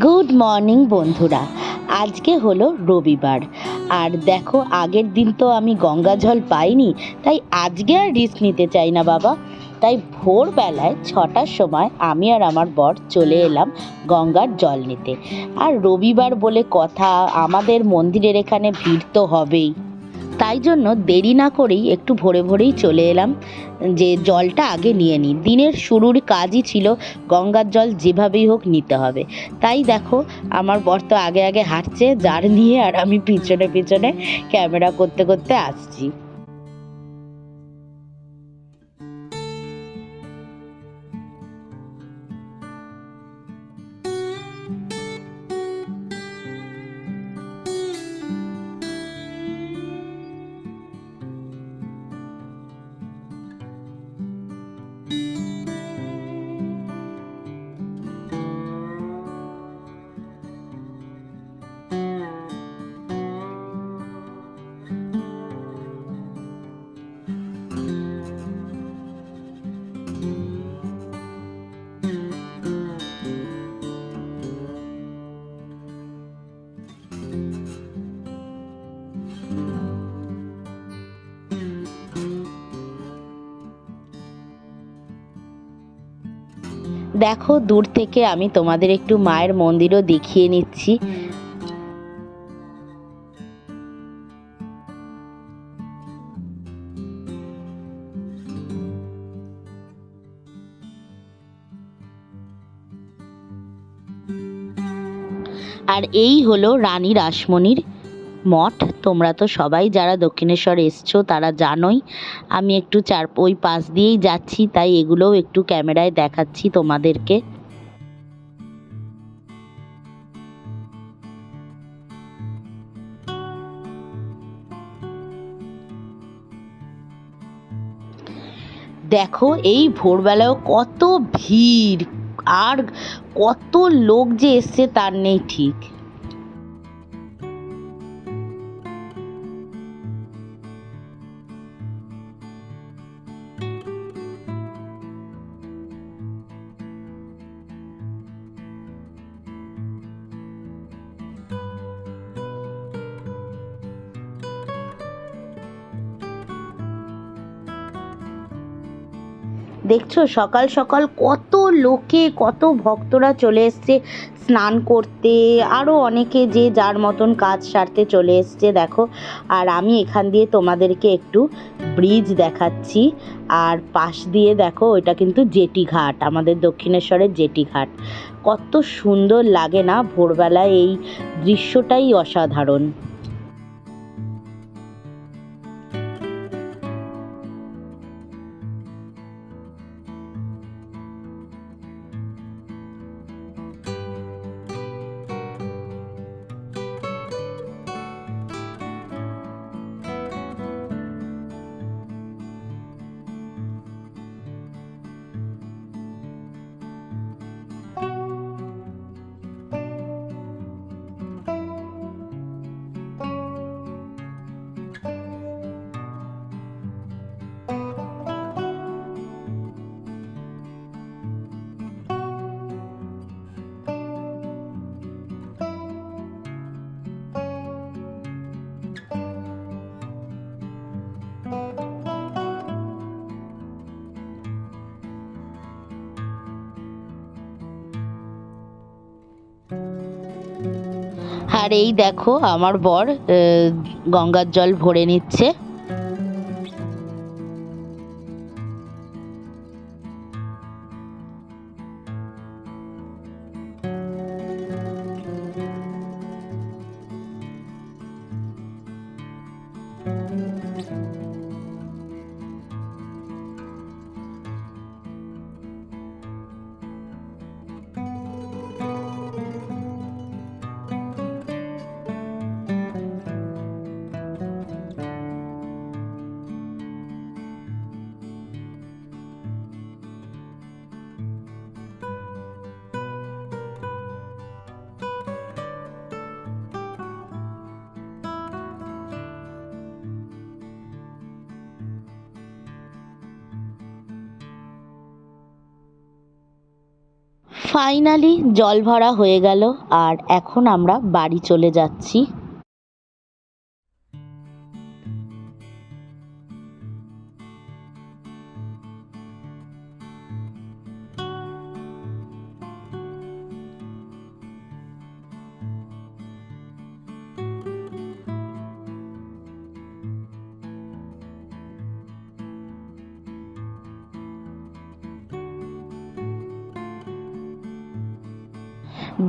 Good morning বন্ধুরা। আজকে হলো রবিবার। আর দেখো, আগের দিন তো আমি গঙ্গা জল পাইনি, তাই আজকে আর রিস্ক নিতে চাই না বাবা। তাই ভোরবেলায় ছটার সময় আমি আর আমার বর চলে এলাম গঙ্গার জল নিতে। আর রবিবার বলে কথা, আমাদের মন্দিরের এখানে ভিড় তো হবেই। তাই জন্য দেরি না করেই একটু ভোরে ভোরেই চলে এলাম। যে জলটা আগে নিয়ে নিই। দিনের শুরুর কাজই ছিল গঙ্গার জল যেভাবেই হোক নিতে হবে। তাই দেখো, আমার বর তো আগে আগে হাঁটছে, যার নিয়ে আর আমি পিছনে পিছনে ক্যামেরা করতে করতে আসছি। দেখো, দূর থেকে আমি তোমাদের একটু মায়ের মন্দিরও দেখিয়ে নিচ্ছি। আর এই হলো রানী রাসমণির মঠ। তোমরা তো সবাই যারা দক্ষিণেশ্বর এসছো, তারা জানোই। আমি একটু চার, ওই পাশ দিয়েই যাচ্ছি, তাই এগুলোও একটু ক্যামেরায় দেখাচ্ছি তোমাদেরকে। দেখো, এই ভোরবেলায় কত ভিড়, আর কত লোক যে এসছে তার নেই ঠিক। দেখছ সকাল সকাল কত লোকে, কত ভক্তরা চলে এসছে স্নান করতে আরও অনেকে যে যার মতন কাজ সারতে চলে এসছে, দেখো। আর আমি এখান দিয়ে তোমাদেরকে একটু ব্রিজ দেখাচ্ছি। আর পাশ দিয়ে দেখো, ওইটা কিন্তু জেটি ঘাট, আমাদের দক্ষিণেশ্বরের জেটি ঘাট। কত সুন্দর লাগে না, ভোরবেলায় এই দৃশ্যটাই অসাধারণ। আর এই দেখো আমার বর গঙ্গার জল ভরে নিচ্ছে। ফাইনালি জল ভরা হয়ে গেল আর এখন আমরা বাড়ি চলে যাচ্ছি।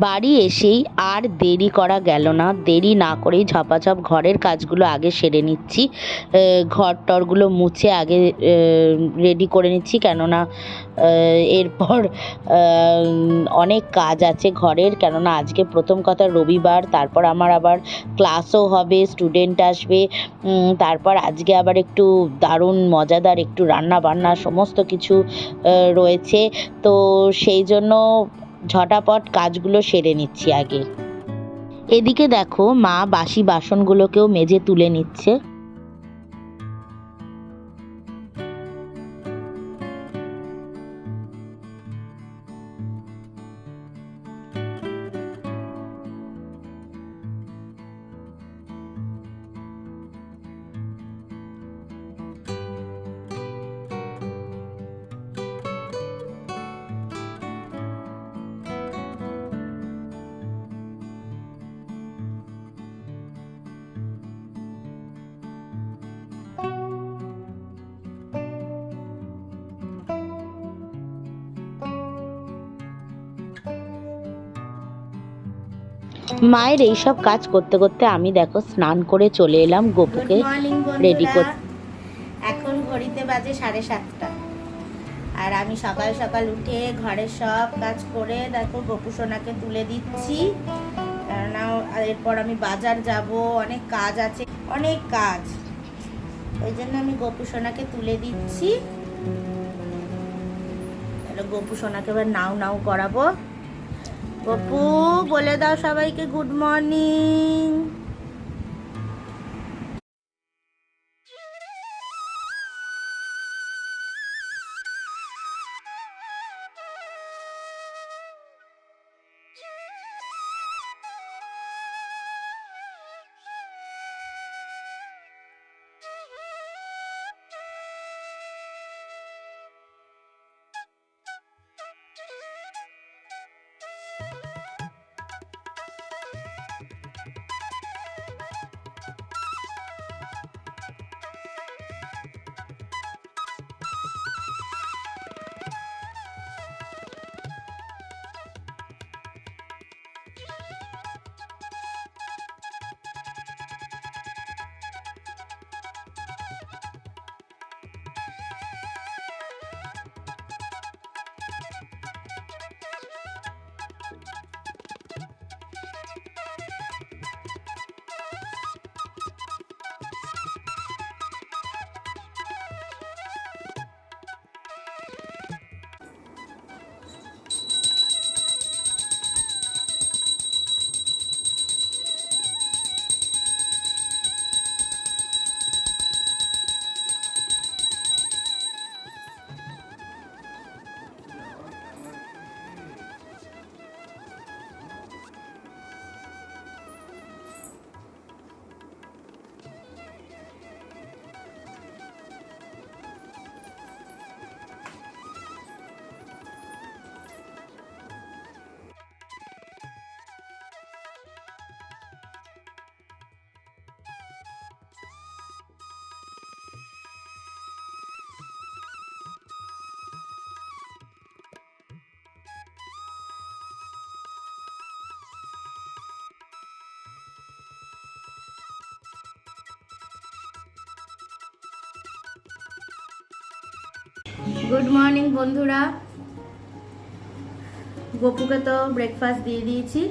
বাড়ি এসেই আর দেরি করা গেল না। দেরি না করেই ঝপাঝপ ঘরের কাজগুলো আগে সেরে নিচ্ছি। ঘর টরগুলো মুছে আগে রেডি করে নিচ্ছি। কেননা এরপর অনেক কাজ আছে ঘরের। কেননা, আজকে প্রথম কথা রবিবার, তারপর আমার আবার ক্লাসও হবে স্টুডেন্ট আসবে। তারপর আজকে আবার একটু দারুণ, মজাদার, একটু রান্না বান্না সমস্ত কিছু রয়েছে। তো সেই জন্য ঝটাপট কাজগুলো সেরে নিচ্ছি আগে। এদিকে দেখো মা বাসি বাসনগুলোকেও মেজে তুলে নিচ্ছে। মায়ের এইসব কাজ করতে করতে আমি দেখো স্নান করে চলে এলাম গোপুকে গুড মর্নিং ready বন্ধুরা কর- এখন ঘড়িতে বাজে সাড়ে সাতটা। আর আমি সকাল সকাল উঠে ঘরের সব কাজ করে দেখো গপু সোনাকে তুলে দিচ্ছি। কেননা এরপর আমি বাজার যাব অনেক কাজ আছে অনেক কাজ। ওই জন্য আমি গপু সোনাকে তুলে দিচ্ছি। তাহলে গপু সোনাকে এবার নাও নাও করাবো। গপু বলে দাও সবাইকে গুড মর্নিং। গুড মর্নিং বন্ধুরা। গপুকে তো ব্রেকফাস্ট দিয়ে দিয়েছি।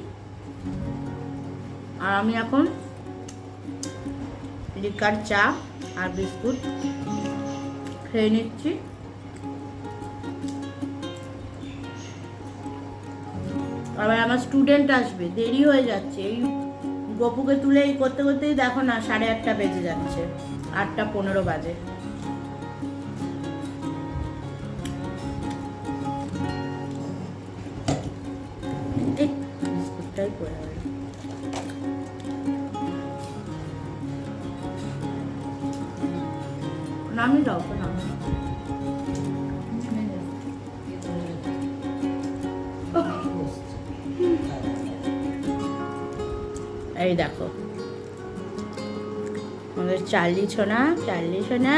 আর আমি এখন লিকার চা আর বিস্কুট খেয়ে নিচ্ছি। আবার আমার স্টুডেন্ট আসবে, দেরি হয়ে যাচ্ছে। এই গপুকে তুলে এই করতে করতেই দেখো না সাড়ে আটটা বেজে যাচ্ছে, আটটা পনেরো বাজে। ওটাই করে নামি এই দেখো আমাদের চার্লি ছোনা চার্লি ছোনা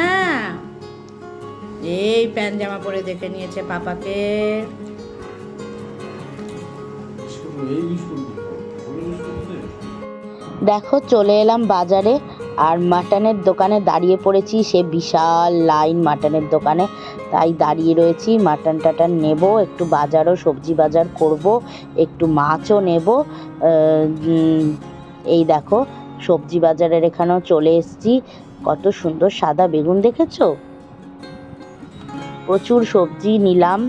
এই প্যান্ট জামা পরে দেখে নিয়েছে পাপাকে দেখো, চলে এলাম বাজারে আর মাটনের দোকানে দাঁড়িয়ে পড়েছি। সে বিশাল লাইন মাটনের দোকানে। তাই দাঁড়িয়ে রয়েছি। মাটন টাটন নেব, একটু বাজারও, সবজি বাজার করব, একটু মাছও নেব। এই দেখো, সবজি বাজারের এখানেও চলে এসেছি। কত সুন্দর সাদা বেগুন দেখেছ? প্রচুর সবজি নিলাম।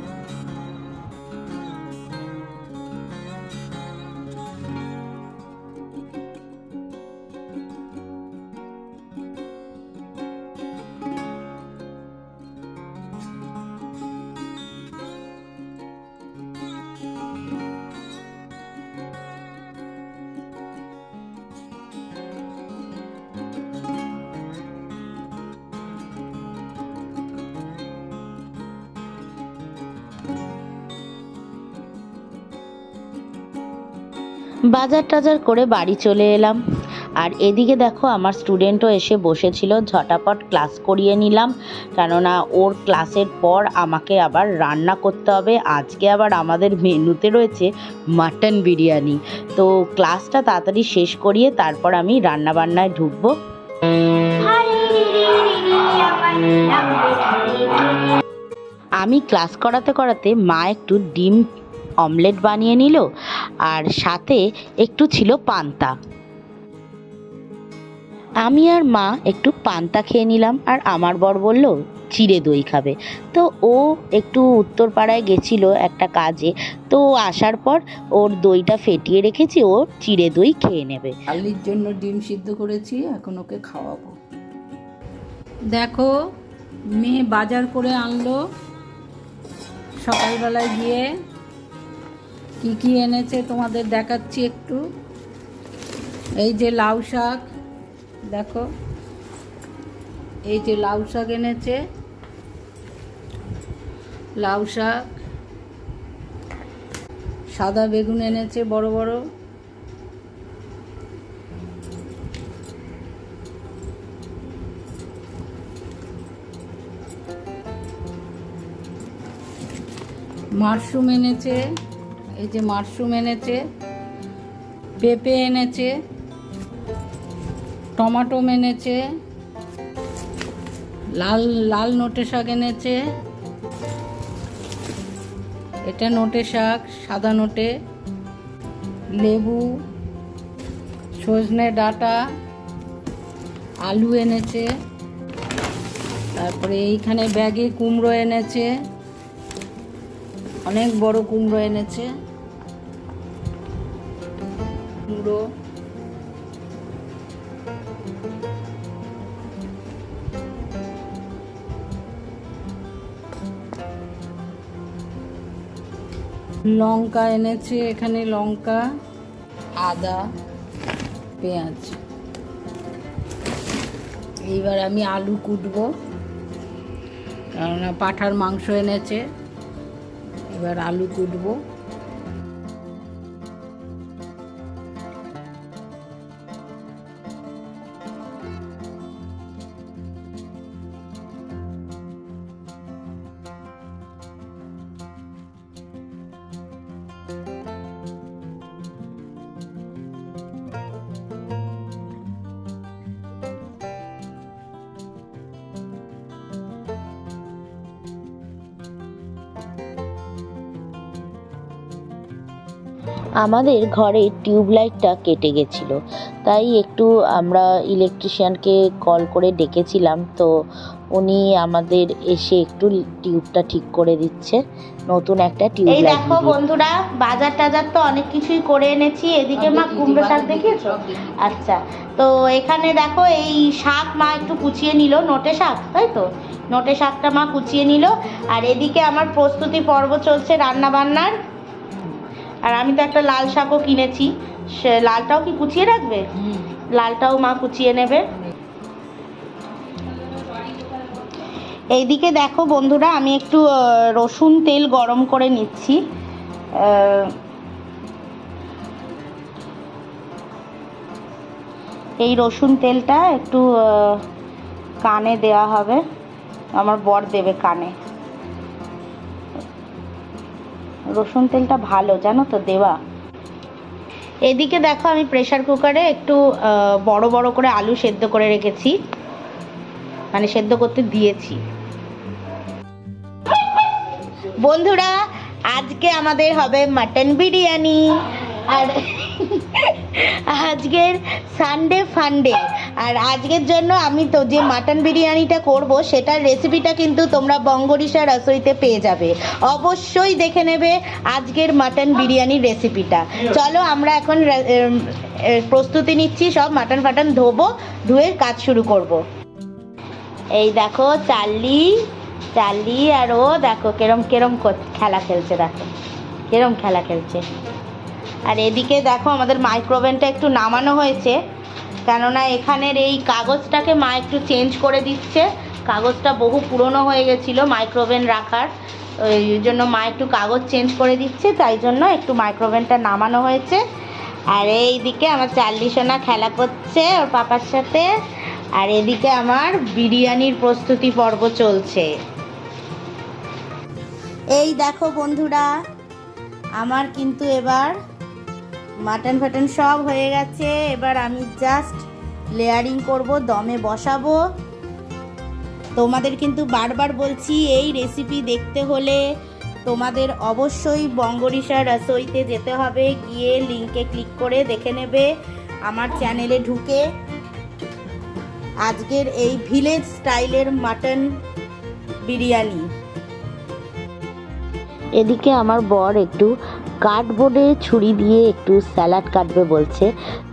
বাজার টাজার করে বাড়ি চলে এলাম। আর এদিকে দেখো, আমার স্টুডেন্টও এসে বসেছিল, ঝটাপট ক্লাস করিয়ে নিলাম। কেননা ওর ক্লাসের পর আমাকে আবার রান্না করতে হবে। আজকে আবার আমাদের মেনুতে রয়েছে মাটন বিরিয়ানি। তো ক্লাসটা তাড়াতাড়ি শেষ করিয়ে তারপর আমি রান্না বান্নায় ঢুকবো। আমি ক্লাস করাতে করাতে মা একটু ডিম অমলেট বানিয়ে নিল আর সাথে একটু ছিল পান্তা। আমি আর মা একটু পান্তা খেয়ে নিলাম আর আমার বর বলল চিড়ে দই খাবে। তো ও একটু উত্তরপাড়ায় গেছিল একটা কাজে। তো আসার পর ওর দইটা ফেটিয়ে রেখেছি ও চিড়ে দই খেয়ে নেবে। আলির জন্য ডিম সিদ্ধ করেছি এখন ওকে খাওয়াবো। দেখো মেয়ে বাজার করে আনলো। সকালবেলায় গিয়ে কি কি এনেছে তোমাদের দেখাচ্ছি একটু? এই যে লাউ শাক, দেখো। এই যে লাউ শাক এনেছে। লাউ শাক, সাদা বেগুন এনেছে বড় বড়। মাশরুম এনেছে। এই যে মাশরুম এনেছে, পেঁপে এনেছে, টমাটো এনেছে, লাল লাল নোটে শাক এনেছে। এটা নোটে শাক, সাদা নোটে, লেবু, সজনে ডাঁটা, আলু এনেছে। তারপরে এইখানে ব্যাগে কুমড়ো এনেছে, অনেক বড় কুমড়ো এনেছে। কুমড়ো লঙ্কা এনেছে, এখানে লঙ্কা, আদা, পেঁয়াজ। এইবার আমি আলু কুটবো, কেননা পাঠার মাংস এনেছে, এবার আলু কুটবো। আমাদের ঘরে টিউব লাইটটা কেটে গেছিল। তাই একটু আমরা ইলেকট্রিশিয়ানকে কল করে ডেকেছিলাম তো উনি আমাদের এসে একটু টিউবটা ঠিক করে দিচ্ছে। নতুন একটা টিউব এই দেখো বন্ধুরা বাজার টাজার তো অনেক কিছুই করে এনেছি। এদিকে মা কুমড়ো শাক দেখিয়েছো? আচ্ছা তো এখানে দেখো এই শাক মা একটু কুচিয়ে নিল নোটে শাক তাই তো? নোটে শাকটা মা কুচিয়ে নিল আর এদিকে আমার প্রস্তুতি পর্ব চলছে রান্না বান্নার আর আমি তো একটা লাল শাকও কিনেছি। সে লালটাও কি কুচিয়ে রাখবে? লালটাও মা কুচিয়ে নেবে। এইদিকে দেখো বন্ধুরা আমি একটু রসুন তেল গরম করে নিচ্ছি। এই রসুন তেলটা একটু কানে দেওয়া হবে। আমার বর দেবে কানে। রসুন তেলটা ভালো, জানো তো, দেওয়া। এদিকে দেখো আমি প্রেশার কুকারে একটু বড় বড় করে আলু সেদ্ধ করে রেখেছি। মানে সেদ্ধ করতে দিয়েছি। বন্ধুরা, আজকে আমাদের হবে মাটন বিরিয়ানি। আর আজকের সানডে ফান্ডে আর আজকের জন্য আমি তো যে মাটন বিরিয়ানিটা করব, সেটার রেসিপিটা কিন্তু তোমরা বঙ্গরিসা রসইতে পেয়ে যাবে। অবশ্যই দেখে নেবে আজকের মাটন বিরিয়ানির রেসিপিটা চলো আমরা এখন প্রস্তুতি নিচ্ছি, সব মাটন ফাটন ধোবো, ধুয়ে কাজ শুরু করব। এই দেখো চার্লি চার্লি আর ও দেখো কেরম কেরম কর- খেলা খেলছে, দেখো। কেরম খেলা খেলছে। আর এদিকে দেখো আমাদের মাইক্রোওভেনটা একটু নামানো হয়েছে। কেননা এখানের এই কাগজটাকে মা একটু চেঞ্জ করে দিচ্ছে। কাগজটা বহু পুরনো হয়ে গেছিল মাইক্রোওভেন রাখার। ওই জন্য মা একটু কাগজ চেঞ্জ করে দিচ্ছে, তাই জন্য একটু মাইক্রোওভেনটা নামানো হয়েছে। আর এইদিকে আমার চার্লি সোনা খেলা করছে ওর পাপার সাথে। আর এদিকে আমার বিরিয়ানির প্রস্তুতি পর্ব চলছে। এই দেখো বন্ধুরা, আমার কিন্তু এবার মাটন ফাটন সব হয়ে গেছে। এবার আমি জাস্ট লেয়ারিং করব, দমে বসাবো। তোমাদের কিন্তু বারবার বলছি, এই রেসিপি দেখতে হলে তোমাদের অবশ্যই বঙ্গরিসা রসইতে যেতে হবে। গিয়ে লিংকে ক্লিক করে দেখে নেবে, আমার চ্যানেলে ঢুকে। আজকের এই ভিলেজ স্টাইলের মাটন বিরিয়ানি। এদিকে আমার বর একটু কার্ডবোর্ডে ছুরি দিয়ে একটু স্যালাড কাটবে বলছে।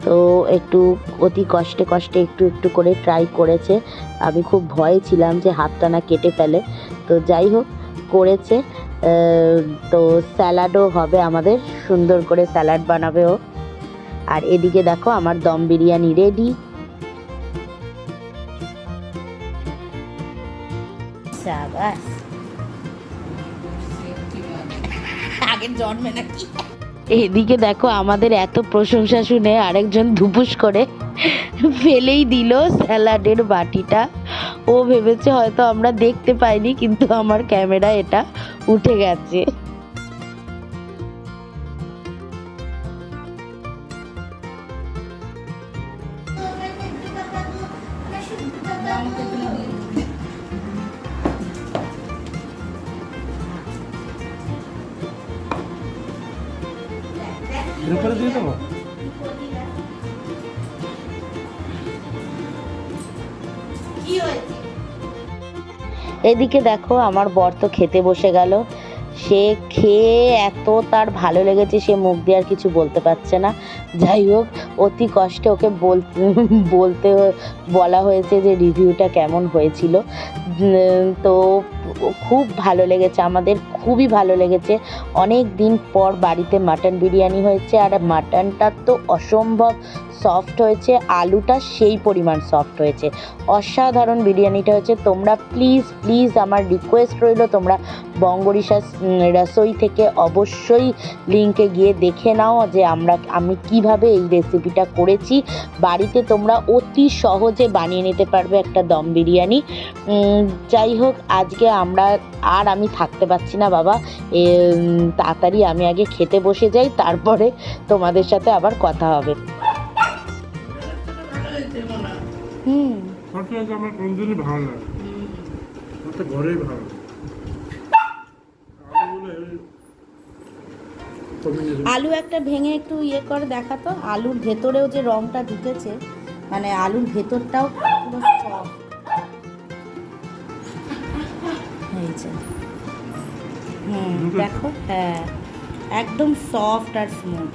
তো একটু অতি কষ্টে কষ্টে একটু একটু করে ট্রাই করেছে। আমি খুব ভয়ে ছিলাম যে হাতটা না কেটে ফেলে। তো যাই হোক, করেছে। তো স্যালাডও হবে আমাদের। সুন্দর করে স্যালাড বানাবে ও। আর এদিকে দেখো আমার দম বিরিয়ানি রেডি সাবাস। আগে জন্মে নাকি? এদিকে দেখো, আমাদের এত প্রশংসা শুনে আরেকজন ধুপুস করে ফেলেই দিল স্যালাডের বাটিটা। ও ভেবেছে হয়তো আমরা দেখতে পাইনি, কিন্তু আমার ক্যামেরা এটা উঠে গেছে। এদিকে দেখো, আমার বর তো খেতে বসে গেল। সে খেয়ে এত তার ভালো লেগেছে, সে মুখ দিয়ে আর কিছু বলতে পারছে না। যাই হোক, অতি কষ্টে ওকে বলতে বলা হয়েছে যে রিভিউটা কেমন হয়েছিল। তো খুব ভালো লেগেছে আমাদের, খুবই ভালো লেগেছে। অনেক দিন পর বাড়িতে মাটন বিরিয়ানি হয়েছে, আর মাটনটা তো অসম্ভব। সফট হয়েছে, আলুটা সেই পরিমাণ সফট হয়েছে। অসাধারণ বিরিয়ানিটা হয়েছে। তোমরা প্লিজ প্লিজ আমার রিকোয়েস্ট রইল, তোমরা বঙ্গরিসা রসই থেকে অবশ্যই লিঙ্কে গিয়ে দেখে নাও যে আমরা, আমি কীভাবে এই রেসিপিটা করেছি। বাড়িতে তোমরা অতি সহজে বানিয়ে নিতে পারবে একটা দম বিরিয়ানি। যাই হোক, আজকে আমরা আর আমি থাকতে পারছি না বাবা। তাড়াতাড়ি আমি আগে খেতে বসে যাই, তারপরে তোমাদের সাথে আবার কথা হবে। হুম। সবসময় আমার কোন দিনই ভালো লাগে আমার তো ঘরেই ভালো। আলু একটা ভেঙে একটু ইয়ে করে দেখাতো আলুর ভেতরেও যে রংটা ঢুকেছে মানে আলুর ভেতরটাও পুরো সফট হয়েছে হুম দেখো হ্যাঁ একদম সফট আর স্মুথ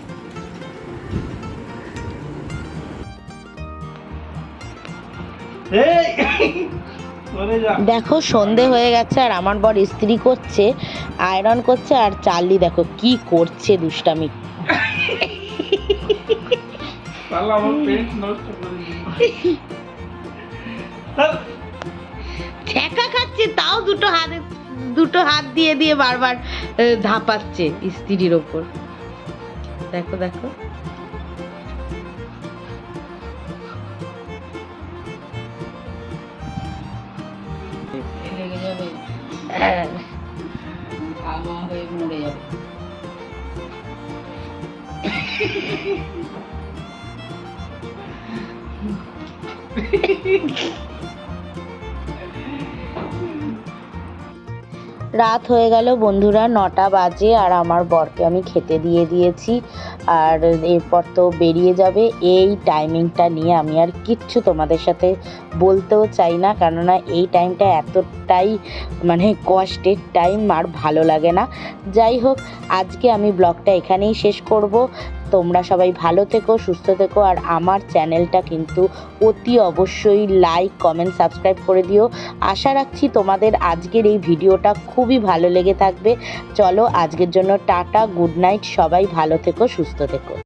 দেখো সন্ধে হয়ে গেছে আর আমার বর ইস্ত্রি করছে আয়রন করছে আর চার্লি দেখো কি করছে দুষ্টামি। ছেঁকা খাচ্ছে তাও দুটো হাতে দুটো হাত দিয়ে দিয়ে বারবার ধাপাচ্ছে স্ত্রীর ওপর। দেখো দেখো। হ্যাঁ। আমা হয়ে মরে যাবে রাত হয়ে গেল, বন্ধুরা, নটা বাজে আর আমার বরকে আমি খেতে দিয়ে দিয়েছি। আর এরপর তো বেরিয়ে যাবে, এই টাইমিংটা নিয়ে আমি আর কিচ্ছু তোমাদের সাথে বলতেও চাই না, কেননা এই টাইমটা এতটাই মানে কষ্টের টাইম আর ভালো লাগে না। যাই হোক, আজকে আমি ব্লগটা এখানেই শেষ করব। তোমরা সবাই ভালো থেকো, সুস্থ থেকো আর আমার চ্যানেলটা কিন্তু অতি অবশ্যই লাইক কমেন্ট সাবস্ক্রাইব করে দিও। আশা রাখছি তোমাদের আজকের এই ভিডিওটা খুবই ভালো লেগে থাকবে। চলো আজকের জন্য টাটা গুড নাইট সবাই ভালো থেকো, সুস্থ থেকো।